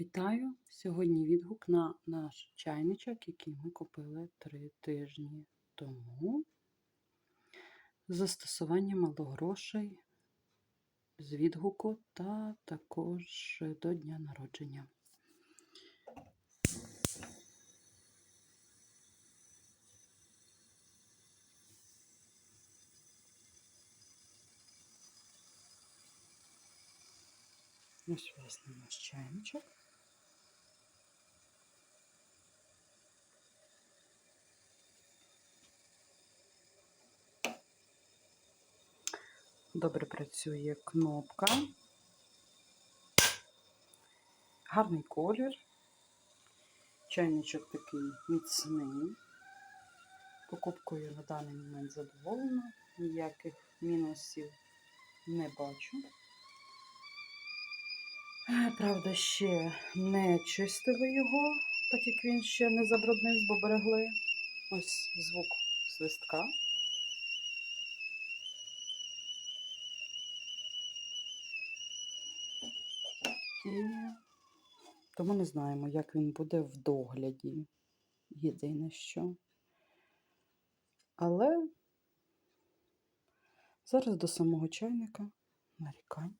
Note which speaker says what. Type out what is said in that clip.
Speaker 1: Вітаю! Сьогодні відгук на наш чайничок, який ми купили три тижні тому. з Застосуванням малогрошей з відгуку та також до дня народження. Ось власне наш чайничок. Добре працює кнопка. Гарний колір. Чайничок такий міцний. Покупкою на даний момент задоволена. Ніяких мінусів не бачу. Правда, ще не чистили його, так як він ще не забруднився, бо берегли. Ось звук свистка. І тому не знаємо, як він буде в догляді. Єдине що. Але зараз до самого чайника нарікань.